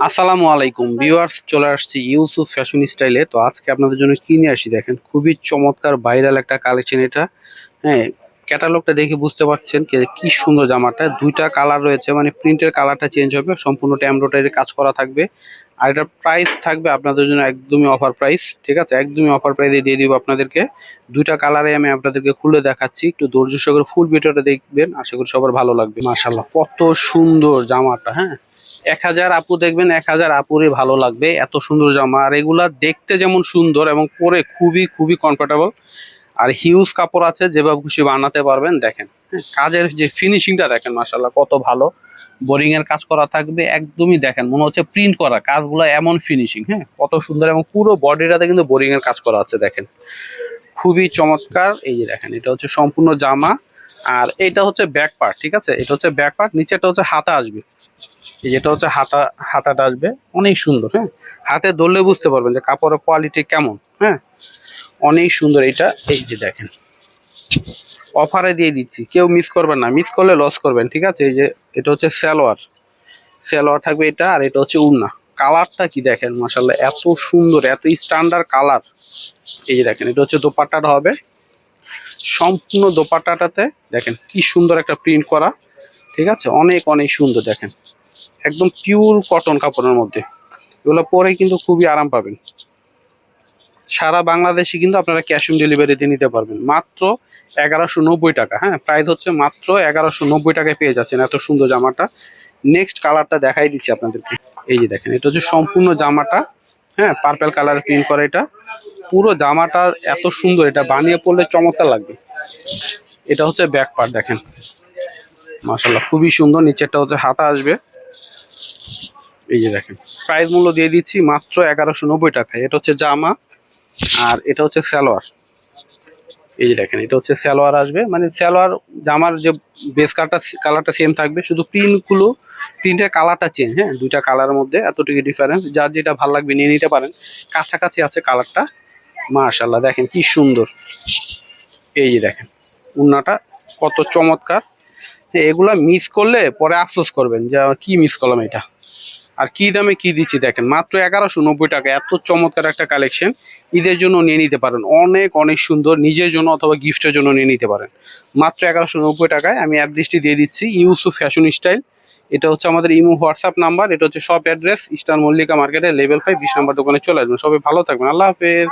আসসালামু আলাইকুম ভিউয়ার্স চলে আসছি ইউসুফ ফ্যাশন স্টাইলে তো আজকে আপনাদের জন্য কি নিয়ে আসি দেখেন, খুবই চমৎকার ভাইরাল একটা কালেকশন এটা। হ্যাঁ ক্যাটালগটা দেখে বুঝতে পারছেন কি- সুন্দর জামাটা। দুইটা কালার রয়েছে মানে প্রিন্টের কালারটা চেঞ্জ হবে, সম্পূর্ণ এমব্রয়ডারি কাজ করা থাকবে। আর এটার প্রাইস থাকবে আপনাদের জন্য একদমই অফার প্রাইস ঠিক আছে? একদমই অফার প্রাইসে দিয়ে দিব আপনাদেরকে। দুইটা কালারে আমি আপনাদেরকে খুলে দেখাচ্ছি, একটু ধৈর্য সহকারে ফুল ভিডিওটা দেখবেন, আশা করি সবার ভালো লাগবে। মাশাল্লাহ কত সুন্দর জামাটা হ্যাঁ? এক হাজার আপু দেখবেন, এক হাজার আপুরই ভালো লাগবে, এত সুন্দর জামা। আর এগুলা দেখতে যেমন সুন্দর এবং পরে খুবই খুবই কমফোর্টেবল আর হিউজ কাপড় আছে যেভাবে খুশি বানাতে পারবেন, দেখেন। কাজের যে ফিনিশিংটা দেখেন মাসাল্লাহ কত ভালো। বোরিং এর কাজ করা থাকবে, একদমই দেখেন, মনে হচ্ছে প্রিন্ট করা, কাজগুলো এমন ফিনিশিং হ্যাঁ? কত সুন্দর এবং পুরো বডিটাতে কিন্তু বোরিং এর কাজ করা আছে, দেখেন। খুবই চমৎকার, এই যে দেখেন, এটা হচ্ছে সম্পূর্ণ জামা। আর এটা হচ্ছে ব্যাক পার্ট ঠিক আছে? এটা হচ্ছে ব্যাক পার্ট নিচেটা হচ্ছে হাতা আসবে। এই যেটা হচ্ছে হাতা, হাতাটা আসবে। অনেক সুন্দর হ্যাঁ? হাতে ধরলে বুঝতে পারবেন যে কাপড়ের কোয়ালিটি কেমন হ্যাঁ? অনেক সুন্দর এটা। এই যে দেখেন। অফারে দিয়ে দিচ্ছি। কেউ মিস করবেন না। মিস করলে লস করবেন, ঠিক আছে? এই যে এটা হচ্ছে সালোয়ার। সালোয়ার থাকবে এটা আর এটা হচ্ছে উন্না কালারটা কি দেখেন? মাসাল্লাহ এত সুন্দর, এত স্ট্যান্ডার্ড কালার। এই যে দেখেন, এটা হচ্ছে দোপাট্টাটা হবে। সম্পূর্ণ দোপাট্টাটাতে দেখেন কি সুন্দর একটা প্রিন্ট করা, ঠিক আছে? অনেক অনেক সুন্দর, দেখেন। একদম পিওর কটন কাপড়ের মধ্যে। এগুলো পরে কিন্তু খুবই আরাম পাবেন। সারা বাংলাদেশে কিন্তু আপনারা ক্যাশ অন ডেলিভারিতে নিতে পারবেন। মাত্র এগারোশো নব্বই টাকা হ্যাঁ? প্রাইস হচ্ছে মাত্র এগারোশো নব্বই টাকায় পেয়ে যাচ্ছেন এত সুন্দর জামাটা। নেক্সট কালারটা দেখাই দিচ্ছি আপনাদেরকে। এই যে দেখেন, এটা হচ্ছে সম্পূর্ণ জামাটা। হ্যাঁ পার্পেল কালার প্রিন্ট করা এটা। পুরো জামাটা এত সুন্দর, এটা বানিয়ে পড়লে চমৎকার লাগবে। এটা হচ্ছে ব্যাক পার্ট দেখেন। মাসাল্লাহ খুবই সুন্দর, নিচেরটা হচ্ছে হাতা আসবে। এই যে দেখেন প্রাইস মূল্য দিয়ে দিচ্ছি মাত্র এগারোশো নব্বই টাকায়। এটা হচ্ছে জামা আর এটা হচ্ছে সালোয়ার। এই যে দেখেন এটা হচ্ছে সালোয়ার আসবে। মানে সালোয়ার জামার যে বেস কালারটা কালারটা সেম থাকবে। শুধু প্রিন্টগুলো প্রিন্টের কালারটা চেঞ্জ হ্যাঁ? দুইটা কালারের মধ্যে এতটুকু ডিফারেন্স যার যেটা ভালো লাগবে নিয়ে নিতে পারেন। কাছাকাছি আছে কালারটা মাশাল্লাহ দেখেন কি সুন্দর। এই যে দেখেন উন্নাটা কত চমৎকার। হ্যাঁ, এগুলা মিস করলে পরে আফসোস করবেন যে কি মিস করলাম এটা? আর কি দামে কি দিচ্ছি দেখেন, মাত্র এগারোশো নব্বই টাকা, এত চমৎকার একটা কালেকশন ঈদের জন্য নিয়ে নিতে পারেন। অনেক অনেক সুন্দর, নিজের জন্য অথবা গিফটের জন্য নিয়ে নিতে পারেন। মাত্র এগারোশো নব্বই টাকায় আমি অ্যাড্রেসটি দিয়ে দিচ্ছি ইউসু ফ্যাশন স্টাইল এটা হচ্ছে আমাদের ইমু হোয়াটসঅ্যাপ নাম্বার, এটা হচ্ছে সব অ্যাড্রেস ইস্টার্ন মল্লিকা মার্কেটের লেভেল ফাইভ বিশ নাম্বার দোকানে চলে আসবেন। সবাই ভালো থাকবেন। আল্লাহ হাফেজ।